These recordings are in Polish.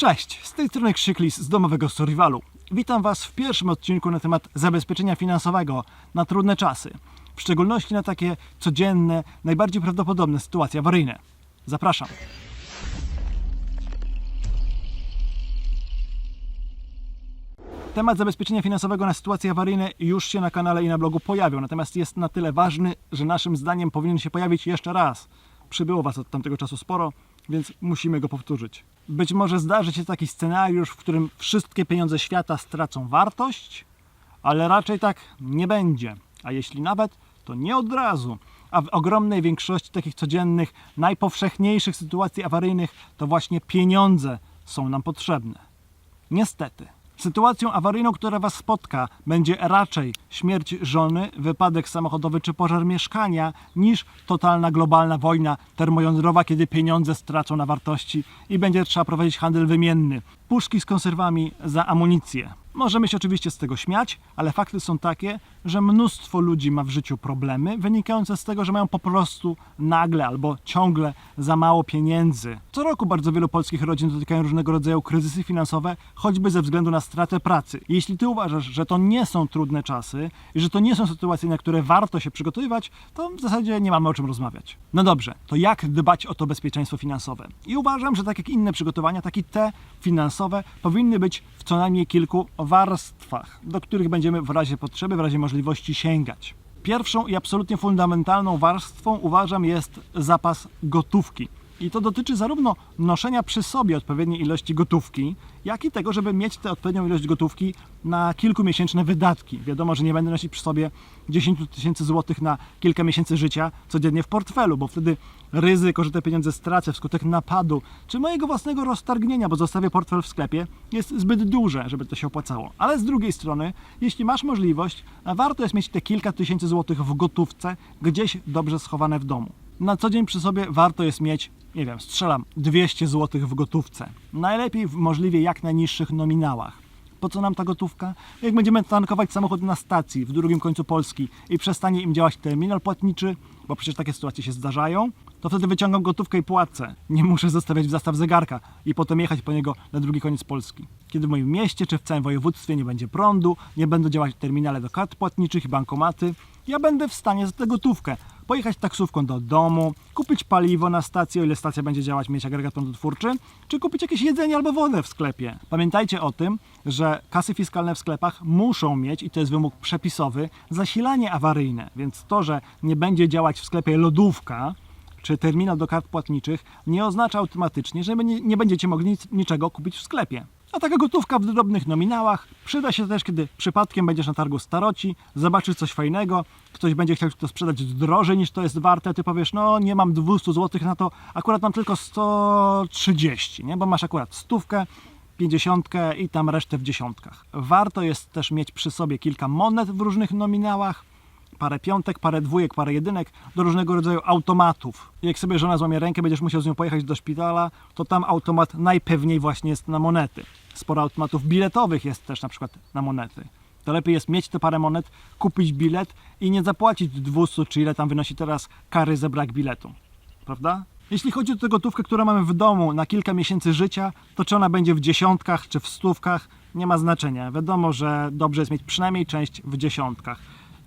Cześć, z tej strony Krzyklis z domowego Survivalu. Witam Was w pierwszym odcinku na temat zabezpieczenia finansowego na trudne czasy. W szczególności na takie codzienne, najbardziej prawdopodobne sytuacje awaryjne. Zapraszam. Temat zabezpieczenia finansowego na sytuacje awaryjne już się na kanale i na blogu pojawił, natomiast jest na tyle ważny, że naszym zdaniem powinien się pojawić jeszcze raz. Przybyło Was od tamtego czasu sporo, więc musimy go powtórzyć. Być może zdarzy się taki scenariusz, w którym wszystkie pieniądze świata stracą wartość, ale raczej tak nie będzie. A jeśli nawet, to nie od razu. A w ogromnej większości takich codziennych, najpowszechniejszych sytuacji awaryjnych to właśnie pieniądze są nam potrzebne. Niestety. Sytuacją awaryjną, która Was spotka, będzie raczej śmierć żony, wypadek samochodowy czy pożar mieszkania, niż totalna globalna wojna termojądrowa, kiedy pieniądze stracą na wartości i będzie trzeba prowadzić handel wymienny. Puszki z konserwami za amunicję. Możemy się oczywiście z tego śmiać, ale fakty są takie, że mnóstwo ludzi ma w życiu problemy wynikające z tego, że mają po prostu nagle albo ciągle za mało pieniędzy. Co roku bardzo wielu polskich rodzin dotykają różnego rodzaju kryzysy finansowe, choćby ze względu na stratę pracy. Jeśli ty uważasz, że to nie są trudne czasy i że to nie są sytuacje, na które warto się przygotowywać, to w zasadzie nie mamy o czym rozmawiać. No dobrze, to jak dbać o to bezpieczeństwo finansowe? I uważam, że tak jak inne przygotowania, tak i te finansowe powinny być w co najmniej kilku warstwach, do których będziemy w razie potrzeby, w razie możliwości sięgać. Pierwszą i absolutnie fundamentalną warstwą uważam jest zapas gotówki. I to dotyczy zarówno noszenia przy sobie odpowiedniej ilości gotówki, jak i tego, żeby mieć tę odpowiednią ilość gotówki na kilkumiesięczne wydatki. Wiadomo, że nie będę nosić przy sobie 10 tysięcy złotych na kilka miesięcy życia codziennie w portfelu, bo wtedy ryzyko, że te pieniądze stracę wskutek napadu, czy mojego własnego roztargnienia, bo zostawię portfel w sklepie, jest zbyt duże, żeby to się opłacało. Ale z drugiej strony, jeśli masz możliwość, warto jest mieć te kilka tysięcy złotych w gotówce, gdzieś dobrze schowane w domu. Na co dzień przy sobie warto jest mieć, nie wiem, strzelam 200 zł w gotówce. Najlepiej w możliwie jak najniższych nominałach. Po co nam ta gotówka? Jak będziemy tankować samochód na stacji w drugim końcu Polski i przestanie im działać terminal płatniczy, bo przecież takie sytuacje się zdarzają, to wtedy wyciągam gotówkę i płacę. Nie muszę zostawiać w zastaw zegarka i potem jechać po niego na drugi koniec Polski. Kiedy w moim mieście czy w całym województwie nie będzie prądu, nie będą działać terminale do kart płatniczych i bankomaty, ja będę w stanie za tę gotówkę pojechać taksówką do domu, kupić paliwo na stacji, o ile stacja będzie działać, mieć agregat prądotwórczy, czy kupić jakieś jedzenie albo wodę w sklepie. Pamiętajcie o tym, że kasy fiskalne w sklepach muszą mieć, i to jest wymóg przepisowy, zasilanie awaryjne, więc to, że nie będzie działać w sklepie lodówka, czy terminal do kart płatniczych, nie oznacza automatycznie, że nie, będziecie mogli nic, niczego kupić w sklepie. A taka gotówka w drobnych nominałach przyda się też, kiedy przypadkiem będziesz na targu staroci, zobaczysz coś fajnego, ktoś będzie chciał ci to sprzedać drożej niż to jest warte, ty powiesz, no nie mam 200 zł na to, akurat mam tylko 130, nie? bo masz akurat stówkę, 50 i tam resztę w dziesiątkach. Warto jest też mieć przy sobie kilka monet w różnych nominałach, parę piątek, parę dwójek, parę jedynek do różnego rodzaju automatów. Jak sobie żona złamie rękę, będziesz musiał z nią pojechać do szpitala, to tam automat najpewniej właśnie jest na monety. Sporo automatów biletowych jest też na przykład na monety. To lepiej jest mieć te parę monet, kupić bilet i nie zapłacić 200 czy ile tam wynosi teraz kary za brak biletu. Prawda? Jeśli chodzi o tę gotówkę, którą mamy w domu na kilka miesięcy życia, to czy ona będzie w dziesiątkach czy w stówkach, nie ma znaczenia. Wiadomo, że dobrze jest mieć przynajmniej część w dziesiątkach.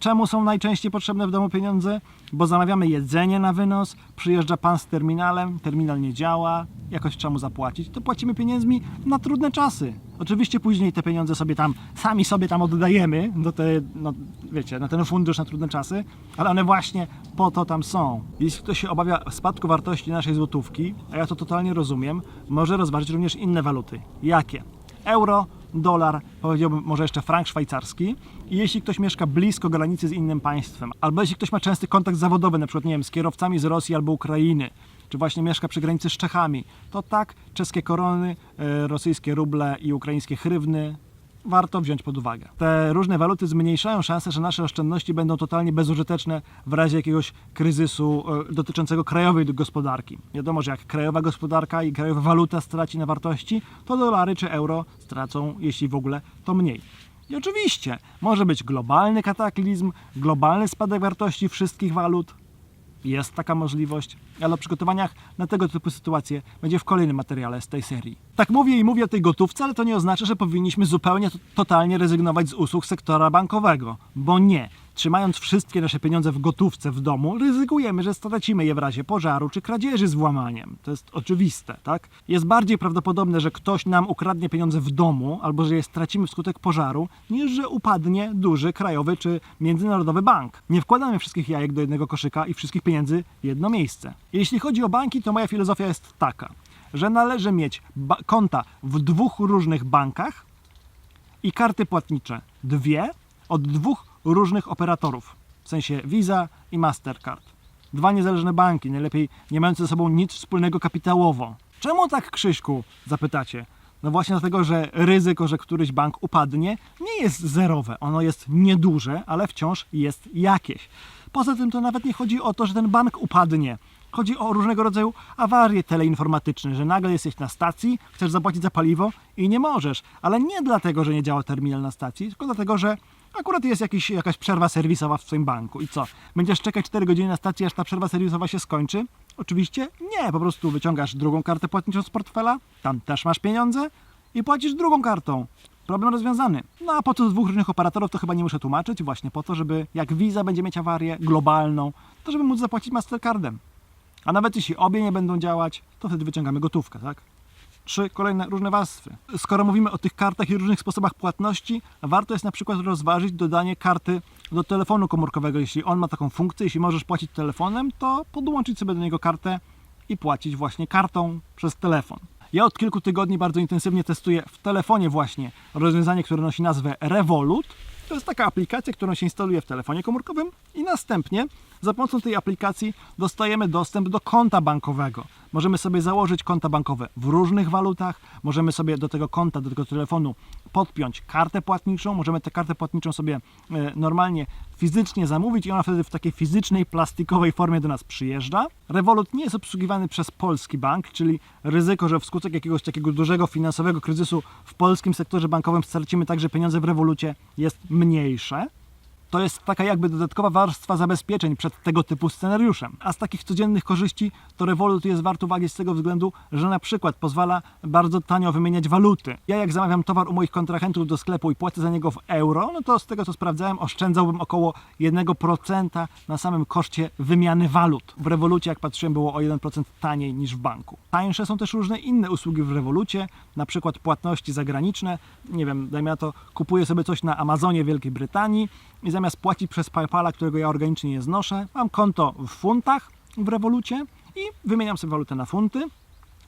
Czemu są najczęściej potrzebne w domu pieniądze? Bo zamawiamy jedzenie na wynos, przyjeżdża pan z terminalem, terminal nie działa, jakoś trzeba mu zapłacić, to płacimy pieniędzmi na trudne czasy. Oczywiście później te pieniądze sobie tam, sami sobie tam oddajemy, do te, no, wiecie, na ten fundusz na trudne czasy, ale one właśnie po to tam są. Jeśli ktoś się obawia spadku wartości naszej złotówki, a ja to totalnie rozumiem, może rozważyć również inne waluty. Jakie? Euro, dolar, powiedziałbym może jeszcze frank szwajcarski. I jeśli ktoś mieszka blisko granicy z innym państwem, albo jeśli ktoś ma częsty kontakt zawodowy, na przykład nie wiem, z kierowcami z Rosji albo Ukrainy, czy właśnie mieszka przy granicy z Czechami, to tak, czeskie korony, e, rosyjskie ruble i ukraińskie hrywny warto wziąć pod uwagę. Te różne waluty zmniejszają szanse, że nasze oszczędności będą totalnie bezużyteczne w razie jakiegoś kryzysu e, dotyczącego krajowej gospodarki. Wiadomo, że jak krajowa gospodarka i krajowa waluta straci na wartości, to dolary czy euro stracą, jeśli w ogóle, to mniej. I oczywiście może być globalny kataklizm, globalny spadek wartości wszystkich walut, jest taka możliwość, ale o przygotowaniach na tego typu sytuacje będzie w kolejnym materiale z tej serii. Tak mówię i mówię o tej gotówce, ale to nie oznacza, że powinniśmy zupełnie to- totalnie rezygnować z usług sektora bankowego, bo nie. Trzymając wszystkie nasze pieniądze w gotówce w domu, ryzykujemy, że stracimy je w razie pożaru czy kradzieży z włamaniem. To jest oczywiste, tak? Jest bardziej prawdopodobne, że ktoś nam ukradnie pieniądze w domu albo że je stracimy wskutek pożaru, niż że upadnie duży krajowy czy międzynarodowy bank. Nie wkładamy wszystkich jajek do jednego koszyka i wszystkich pieniędzy w jedno miejsce. Jeśli chodzi o banki, to moja filozofia jest taka, że należy mieć konta w dwóch różnych bankach, i karty płatnicze. Dwie od dwóch różnych operatorów, w sensie Visa i Mastercard. Dwa niezależne banki, najlepiej nie mające ze sobą nic wspólnego kapitałowo. Czemu tak, Krzyśku? Zapytacie. No właśnie dlatego, że ryzyko, że któryś bank upadnie, nie jest zerowe. Ono jest nieduże, ale wciąż jest jakieś. Poza tym to nawet nie chodzi o to, że ten bank upadnie. Chodzi o różnego rodzaju awarie teleinformatyczne, że nagle jesteś na stacji, chcesz zapłacić za paliwo i nie możesz. Ale nie dlatego, że nie działa terminal na stacji, tylko dlatego, że akurat jest jakiś, jakaś przerwa serwisowa w Twoim banku. I co? Będziesz czekać 4 godziny na stacji, aż ta przerwa serwisowa się skończy? Oczywiście nie. Po prostu wyciągasz drugą kartę płatniczą z portfela, tam też masz pieniądze i płacisz drugą kartą. Problem rozwiązany. No a po co dwóch różnych operatorów, to chyba nie muszę tłumaczyć. Właśnie po to, żeby jak Visa będzie mieć awarię globalną, to żeby móc zapłacić Mastercardem. A nawet jeśli obie nie będą działać, to wtedy wyciągamy gotówkę, tak? Trzy kolejne różne warstwy. Skoro mówimy o tych kartach i różnych sposobach płatności, warto jest na przykład rozważyć dodanie karty do telefonu komórkowego. Jeśli on ma taką funkcję, jeśli możesz płacić telefonem, to podłączyć sobie do niego kartę i płacić właśnie kartą przez telefon. Ja od kilku tygodni bardzo intensywnie testuję w telefonie właśnie rozwiązanie, które nosi nazwę Revolut. To jest taka aplikacja, którą się instaluje w telefonie komórkowym i następnie za pomocą tej aplikacji dostajemy dostęp do konta bankowego. Możemy sobie założyć konta bankowe w różnych walutach, możemy sobie do tego konta, do tego telefonu podpiąć kartę płatniczą, możemy tę kartę płatniczą sobie e, normalnie fizycznie zamówić i ona wtedy w takiej fizycznej, plastikowej formie do nas przyjeżdża. Revolut nie jest obsługiwany przez polski bank, czyli ryzyko, że wskutek jakiegoś takiego dużego finansowego kryzysu w polskim sektorze bankowym stracimy także pieniądze w Revolucie jest mniejsze. To jest taka jakby dodatkowa warstwa zabezpieczeń przed tego typu scenariuszem. A z takich codziennych korzyści to Revolut jest wart uwagi z tego względu, że na przykład pozwala bardzo tanio wymieniać waluty. Ja jak zamawiam towar u moich kontrahentów do sklepu i płacę za niego w euro, no to z tego co sprawdzałem oszczędzałbym około 1% na samym koszcie wymiany walut. W Revolucie jak patrzyłem było o 1% taniej niż w banku. Tańsze są też różne inne usługi w Revolucie, na przykład płatności zagraniczne. Nie wiem, dajmy na to, kupuję sobie coś na Amazonie Wielkiej Brytanii i zamiast płacić przez PayPala, którego ja organicznie nie znoszę, mam konto w funtach w Revolucie i wymieniam sobie walutę na funty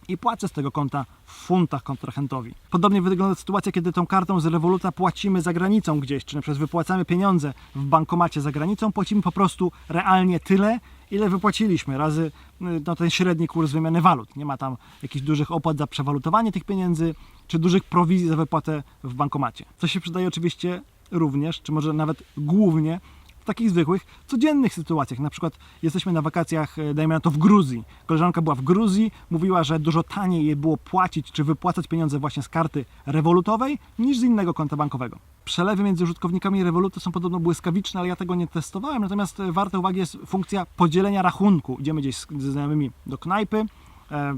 i płacę z tego konta w funtach kontrahentowi. Podobnie wygląda sytuacja, kiedy tą kartą z Revoluta płacimy za granicą gdzieś, czy na przykład wypłacamy pieniądze w bankomacie za granicą, płacimy po prostu realnie tyle, ile wypłaciliśmy, razy y, no, ten średni kurs wymiany walut. Nie ma tam jakichś dużych opłat za przewalutowanie tych pieniędzy, czy dużych prowizji za wypłatę w bankomacie. Co się przydaje oczywiście również, czy może nawet głównie w takich zwykłych, codziennych sytuacjach. Na przykład jesteśmy na wakacjach, e, dajmy na to w Gruzji. Koleżanka była w Gruzji, mówiła, że dużo taniej jej było płacić czy wypłacać pieniądze właśnie z karty rewolutowej niż z innego konta bankowego. Przelewy między użytkownikami Revolutu są podobno błyskawiczne, ale ja tego nie testowałem. Natomiast e, warta uwagi jest funkcja podzielenia rachunku. Idziemy gdzieś ze znajomymi do knajpy,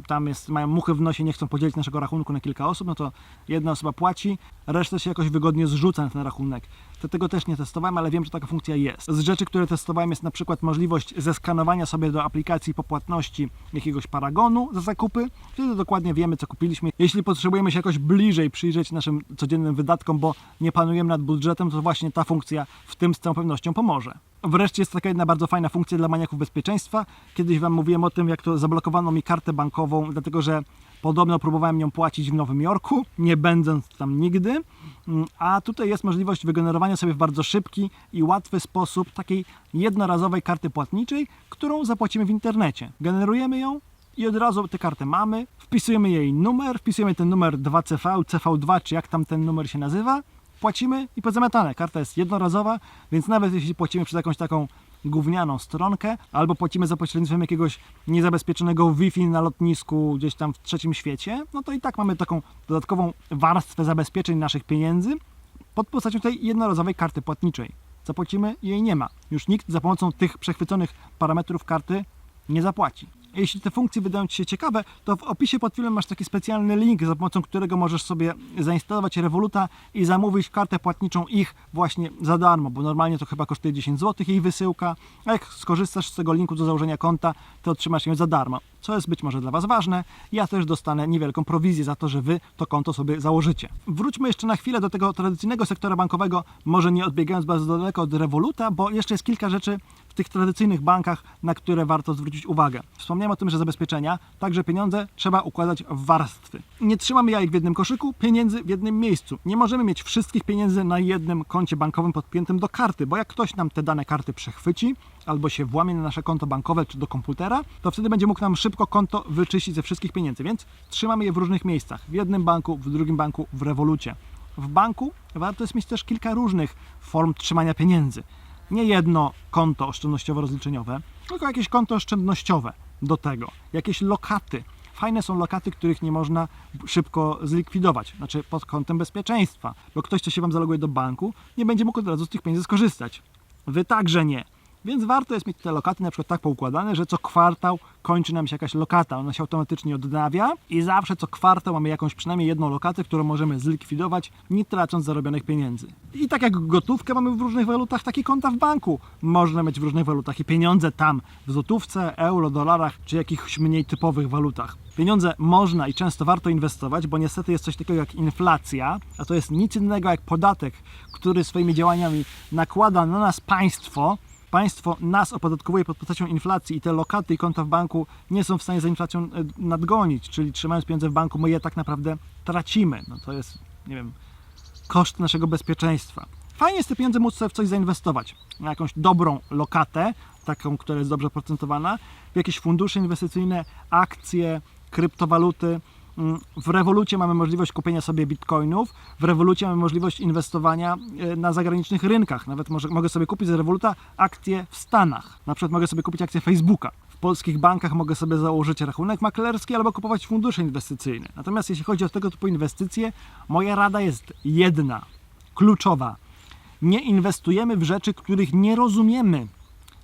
tam jest, mają muchy w nosie, nie chcą podzielić naszego rachunku na kilka osób, no to jedna osoba płaci, reszta się jakoś wygodnie zrzuca na ten rachunek. To tego też nie testowałem, ale wiem, że taka funkcja jest. Z rzeczy, które testowałem jest na przykład możliwość zeskanowania sobie do aplikacji po płatności jakiegoś paragonu za zakupy. Wtedy dokładnie wiemy, co kupiliśmy. Jeśli potrzebujemy się jakoś bliżej przyjrzeć naszym codziennym wydatkom, bo nie panujemy nad budżetem, to właśnie ta funkcja w tym z całą pewnością pomoże. Wreszcie jest taka jedna bardzo fajna funkcja dla maniaków bezpieczeństwa. Kiedyś Wam mówiłem o tym, jak to zablokowano mi kartę bankową, dlatego że podobno próbowałem nią płacić w Nowym Jorku, nie będąc tam nigdy. Mm, A tutaj jest możliwość wygenerowania sobie w bardzo szybki i łatwy sposób takiej jednorazowej karty płatniczej, którą zapłacimy w internecie. Generujemy ją i od razu tę kartę mamy, wpisujemy jej numer, wpisujemy ten numer 2CV, CV2, czy jak tam ten numer się nazywa, płacimy i pozamiatane. Karta jest jednorazowa, więc nawet jeśli płacimy przez jakąś taką gównianą stronkę, albo płacimy za pośrednictwem jakiegoś niezabezpieczonego Wi-Fi na lotnisku gdzieś tam w trzecim świecie, no to i tak mamy taką dodatkową warstwę zabezpieczeń naszych pieniędzy pod postacią tej jednorazowej karty płatniczej. zapłacimy i jej nie ma. Już nikt za pomocą tych przechwyconych parametrów karty nie zapłaci. Jeśli te funkcje wydają Ci się ciekawe, to w opisie pod filmem masz taki specjalny link, za pomocą którego możesz sobie zainstalować Revoluta i zamówić kartę płatniczą ich właśnie za darmo, bo normalnie to chyba kosztuje 10 zł jej wysyłka, a jak skorzystasz z tego linku do założenia konta, to otrzymasz ją za darmo, co jest być może dla Was ważne. Ja też dostanę niewielką prowizję za to, że Wy to konto sobie założycie. Wróćmy jeszcze na chwilę do tego tradycyjnego sektora bankowego, może nie odbiegając bardzo daleko od Revoluta, bo jeszcze jest kilka rzeczy tych tradycyjnych bankach, na które warto zwrócić uwagę. Wspomniałem o tym, że zabezpieczenia, także pieniądze trzeba układać w warstwy. Nie trzymamy jajek w jednym koszyku, pieniędzy w jednym miejscu. Nie możemy mieć wszystkich pieniędzy na jednym koncie bankowym podpiętym do karty, bo jak ktoś nam te dane karty przechwyci, albo się włamie na nasze konto bankowe czy do komputera, to wtedy będzie mógł nam szybko konto wyczyścić ze wszystkich pieniędzy, więc trzymamy je w różnych miejscach. W jednym banku, w drugim banku, w rewolucie. W banku warto jest mieć też kilka różnych form trzymania pieniędzy. Nie jedno konto oszczędnościowo-rozliczeniowe, tylko jakieś konto oszczędnościowe do tego. Jakieś lokaty. Fajne są lokaty, których nie można szybko zlikwidować, znaczy pod kątem bezpieczeństwa, bo ktoś, kto się Wam zaloguje do banku, nie będzie mógł od razu z tych pieniędzy skorzystać. Wy także nie. Więc warto jest mieć te lokaty na przykład tak poukładane, że co kwartał kończy nam się jakaś lokata, ona się automatycznie odnawia i zawsze co kwartał mamy jakąś przynajmniej jedną lokatę, którą możemy zlikwidować, nie tracąc zarobionych pieniędzy. I tak jak gotówkę mamy w różnych walutach, takie konta w banku można mieć w różnych walutach i pieniądze tam w złotówce, euro, dolarach czy jakichś mniej typowych walutach. Pieniądze można i często warto inwestować, bo niestety jest coś takiego jak inflacja, a to jest nic innego jak podatek, który swoimi działaniami nakłada na nas państwo, państwo nas opodatkowuje pod postacią inflacji i te lokaty i konta w banku nie są w stanie za inflacją e, nadgonić, czyli trzymając pieniądze w banku, my je tak naprawdę tracimy. No to jest, nie wiem, koszt naszego bezpieczeństwa. Fajnie jest te pieniądze móc sobie w coś zainwestować. Na jakąś dobrą lokatę, taką, która jest dobrze procentowana, w jakieś fundusze inwestycyjne, akcje, kryptowaluty. Mm, W rewolucie mamy możliwość kupienia sobie bitcoinów, w rewolucie mamy możliwość inwestowania e, na zagranicznych rynkach. Nawet może, mogę sobie kupić z rewoluta akcje w Stanach. Na przykład mogę sobie kupić akcje Facebooka. W polskich bankach mogę sobie założyć rachunek maklerski albo kupować fundusze inwestycyjne. Natomiast jeśli chodzi o tego typu inwestycje, moja rada jest jedna, kluczowa. Nie inwestujemy w rzeczy, których nie rozumiemy.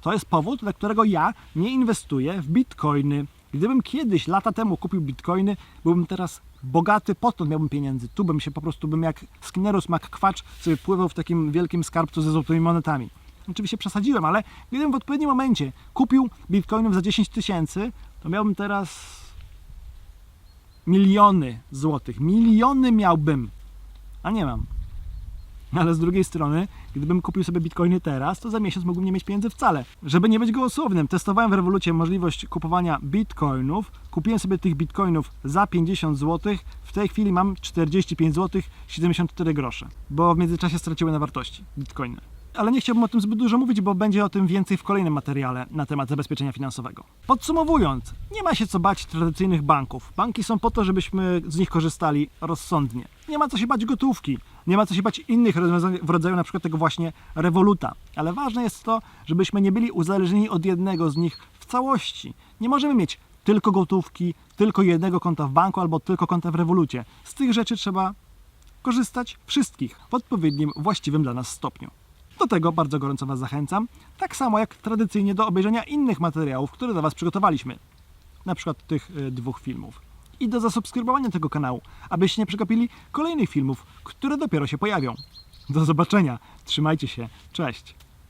To jest powód, dla którego ja nie inwestuję w bitcoiny. Gdybym kiedyś, lata temu kupił bitcoiny, byłbym teraz bogaty, potąd miałbym pieniędzy. Tu bym się po prostu, bym jak Skinnerus McQuatch sobie pływał w takim wielkim skarbcu ze złotymi monetami. Oczywiście przesadziłem, ale gdybym w odpowiednim momencie kupił bitcoinów za 10 tysięcy, to miałbym teraz miliony złotych. Miliony miałbym, a nie mam. Ale z drugiej strony, gdybym kupił sobie bitcoiny teraz, to za miesiąc mógłbym nie mieć pieniędzy wcale. Żeby nie być gołosłownym, testowałem w rewolucie możliwość kupowania bitcoinów. Kupiłem sobie tych bitcoinów za 50 zł. W tej chwili mam 45 zł 74 grosze, bo w międzyczasie straciły na wartości bitcoiny. Ale nie chciałbym o tym zbyt dużo mówić, bo będzie o tym więcej w kolejnym materiale na temat zabezpieczenia finansowego. Podsumowując, nie ma się co bać tradycyjnych banków. Banki są po to, żebyśmy z nich korzystali rozsądnie. Nie ma co się bać gotówki, nie ma co się bać innych rozwiązań w rodzaju na przykład tego właśnie rewoluta. Ale ważne jest to, żebyśmy nie byli uzależnieni od jednego z nich w całości. Nie możemy mieć tylko gotówki, tylko jednego konta w banku albo tylko konta w rewolucie. Z tych rzeczy trzeba korzystać wszystkich w odpowiednim, właściwym dla nas stopniu. Do tego bardzo gorąco Was zachęcam, tak samo jak tradycyjnie do obejrzenia innych materiałów, które dla Was przygotowaliśmy. Na przykład tych y, dwóch filmów. I do zasubskrybowania tego kanału, abyście nie przegapili kolejnych filmów, które dopiero się pojawią. Do zobaczenia. Trzymajcie się. Cześć.